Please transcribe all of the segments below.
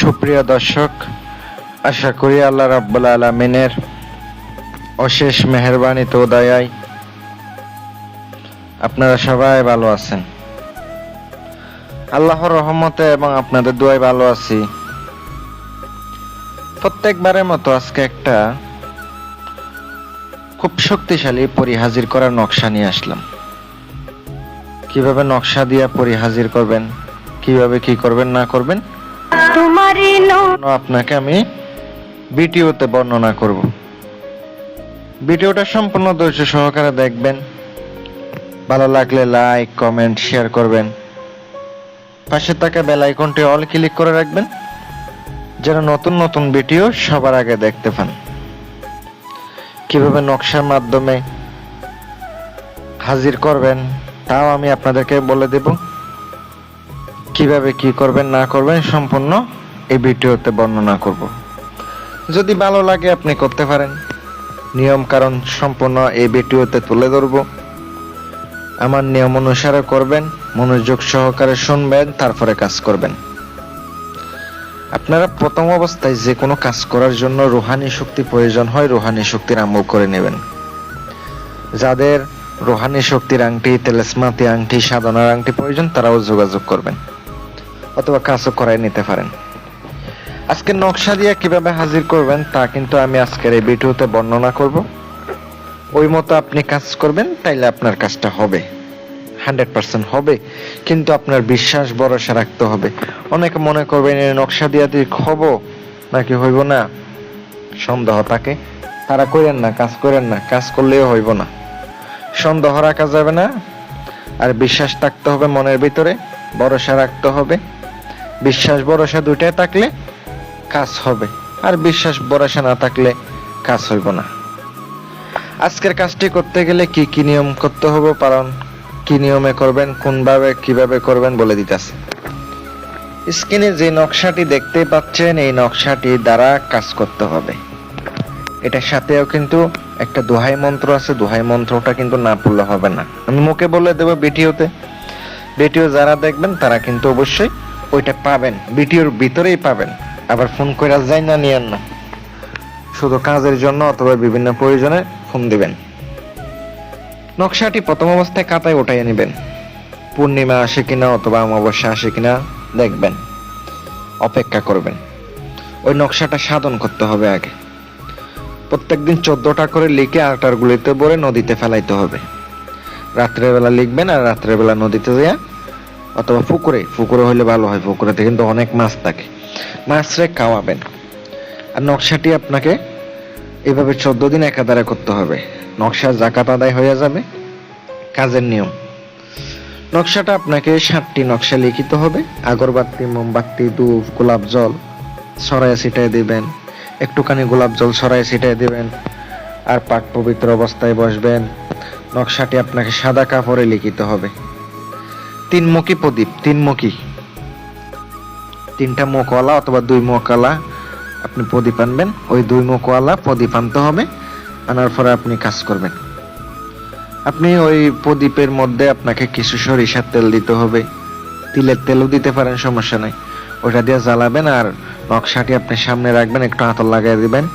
সুপ্রিয় দর্শক, আশা করি আল্লাহ রাব্বুল আলমিনের অশেষ মেহরবানিতে উদয়ায় আপনারা সবাই ভালো আছেন। আল্লাহর রহমতে এবং আপনাদের দোয়ায় ভালো আছি। প্রত্যেকবারের মতো আজকে একটা খুব শক্তিশালী পরিহাজির করার নকশা নিয়ে আসলাম। কীভাবে নকশা দিয়ে পরিহাজির করবেন, কীভাবে কি করবেন, না করবেন তোমারই আপনাকে আমি ভিডিওতে বর্ণনা করব। ভিডিওটা সম্পূর্ণ ধৈর্য সহকারে দেখবেন। ভালো লাগলে লাইক কমেন্ট শেয়ার করবেন। পাশে থাকা বেল আইকনটি অল ক্লিক করে রাখবেন। যেন নতুন নতুন ভিডিও সবার আগে দেখতে পান। কীভাবে নকশার মাধ্যমে হাজির করবেন, তাও আমি আপনাদেরকে বলে দেব। কীভাবে কি করবেন, না করবেন সম্পূর্ণ এই ভিডিওতে বর্ণনা করব। যদি ভালো লাগে আপনি করতে পারেন। নিয়ম কারণ সম্পূর্ণ এই ভিডিওতে তুলে ধরব। আমার নিয়ম অনুসারে করবেন, মনোযোগ সহকারে শুনবেন, তারপরে কাজ করবেন। আপনারা প্রথম অবস্থায় যে কোনো কাজ করার জন্য রুহানি শক্তি প্রয়োজন হয়, রুহানি শক্তির আমল করে নেবেন। যাদের রুহানি শক্তির আংটি, তেলেসমাতি আংটি, সাধনার আংটি প্রয়োজন, তারাও যোগাযোগ করবেন। অথবা কাজও করাই নিতে পারেন। আজকে নকশা দিয়ে কীভাবে হাজির করবেন তা কিন্তু আমি আজকের এই ভিডিওতে বর্ণনা করব। ওই মতো আপনি কাজ করবেন, তাইলে আপনার কাজটা হবে। হান্ড্রেড পার্সেন্ট হবে, কিন্তু আপনার বিশ্বাস ভরসা রাখতে হবে। অনেকে মনে করবেন, এই নকশা দিয়ে হব নাকি হইব না? সন্দেহ থাকে। তারা করেন না, কাজ করেন না, কাজ করলেও হইব না। সন্দেহ রাখা যাবে না। আর বিশ্বাস থাকতে হবে মনের ভিতরে, ভরসা রাখতে হবে। বিশ্বাস, ভরসা দুইটাই থাকলে কাজ হবে। আর বিশ্বাস, ভরসা না থাকলে কাজ হইব না। আজকের কাজটি করতে গেলে কি কি নিয়ম করতে হবে? কারণ কি নিয়মে করবেন? কোনভাবে, কীভাবে করবেন বলে দিতেছে। স্ক্রিনে যে নকশাটি দেখতে পাচ্ছেন, এই নকশাটি দ্বারা কাজ করতে হবে। এটার সাথেও কিন্তু একটা দোহাই মন্ত্র আছে। দোহাই মন্ত্রটা কিন্তু না পড়লে হবে না। আমি মুখে বলে দেবো ভিডিওতে। ভিডিও যারা দেখবেন, তারা কিন্তু অবশ্যই ওইটা পাবেন, ভিডিওর ভিতরেই পাবেন। আবার ফোন করে যাই না নিয়েন না। শুধু কাজের জন্য অথবা বিভিন্ন প্রয়োজনে ফোন দিবেন। নকশাটি প্রথম অবস্থায় কাতায় উঠাইয়ে নেবেন। পূর্ণিমা আসে কিনা অথবা অমাবস্যা আসে কিনা দেখবেন। অপেক্ষা করবেন। ওই নকশাটা সাধন করতে হবে আগে। প্রত্যেকদিন চোদ্দটা করে লিখে আটার গুলিতে ভরে নদীতে ফেলাইতে হবে। রাত্রেবেলা লিখবেন আর রাত্রেবেলা নদীতে যাইয়া অথবা পুকুরে পুকুরে হলে ভালো হয়, পুকুরেতে কিন্তু অনেক মাছ থাকে। মাছরে খাওয়াবেন। আর নকশাটি আপনাকে এভাবে চোদ্দ দিন একাধারে করতে হবে। নকশা জাকাত আদায় হয়ে যাবে। কাজের নিয়ম। নকশাটা আপনাকে সাতটি নকশা লিখিত হবে। আগরবাতি, মোমবাতি, ধূপ, গোলাপ জল সরাই ছিটাই দিবেন। একটুখানি গোলাপ জল সরাই ছিটাই দিবেন। আর পাক পবিত্র অবস্থায় বসবেন। নকশাটি আপনাকে সাদা কাপড়ে লিখিত হবে। তিনমুখী প্রদীপ, তিনমুখী। তিনটা মুখওয়ালা অথবা দুই মুখওয়ালা আপনি প্রদীপ আনবেন। ওই দুই মুখওয়ালা প্রদীপ আনতে হবে। আনার পরে আপনি কাজ করবেন। আপনি ওই প্রদীপের মধ্যে আপনাকে কিছু সরিষার তেল দিতে হবে। তিলের তেলও দিতে পারেন, সমস্যা নাই। ওটা দিয়ে জ্বালাবেন আর নকশাটি আপনি সামনে রাখবেন, একটু আতর লাগাই দিবেন।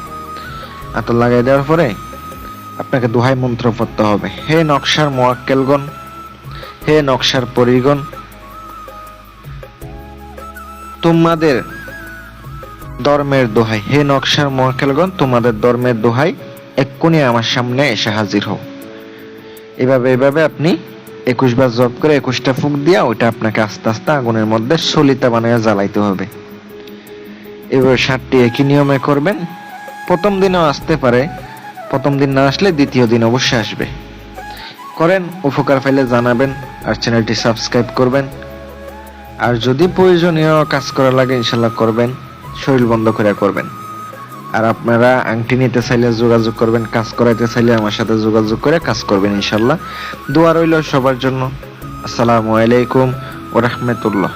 আতর লাগাই দেওয়ার পরে আপনাকে দোহাই মন্ত্র পড়তে হবে। হে নকশার মোয়াক্কেলগণ হে নকশার পরিগণ, তোমাদের ধর্মের দোহাই, হে নকশার মোয়াক্কেলগণ তোমাদের ধর্মের দোহাই এক্ষুনি আমার সামনে এসে হাজির হও। এভাবে এভাবে আপনি একুশ বার জব করে একুশটা ফুক দিয়া ওইটা আপনাকে আস্তে আস্তে আগুনের মধ্যে সলিতা বানাইয়া জ্বালাইতে হবে। এবার ষাটটি একই নিয়মে করবেন। প্রথম দিনেও আসতে পারে, প্রথম দিন না আসলে দ্বিতীয় দিন অবশ্যই আসবে। করেন, উপকার পাইলে জানাবেন আর চ্যানেলটি সাবস্ক্রাইব করবেন। আর যদি প্রয়োজনীয় কাজ করা লাগে, ইনশাল্লাহ করবেন, শরীর বন্ধ করে করবেন। আর আপনারা আংটি নিতে চাইলে যোগাযোগ করবেন, কাজ করাইতে চাইলে আমার সাথে যোগাযোগ করে কাজ করবেন, ইনশাল্লাহ। দোয়া রইল সবার জন্য। আসসালামু আলাইকুম ওরহমতুল্লাহ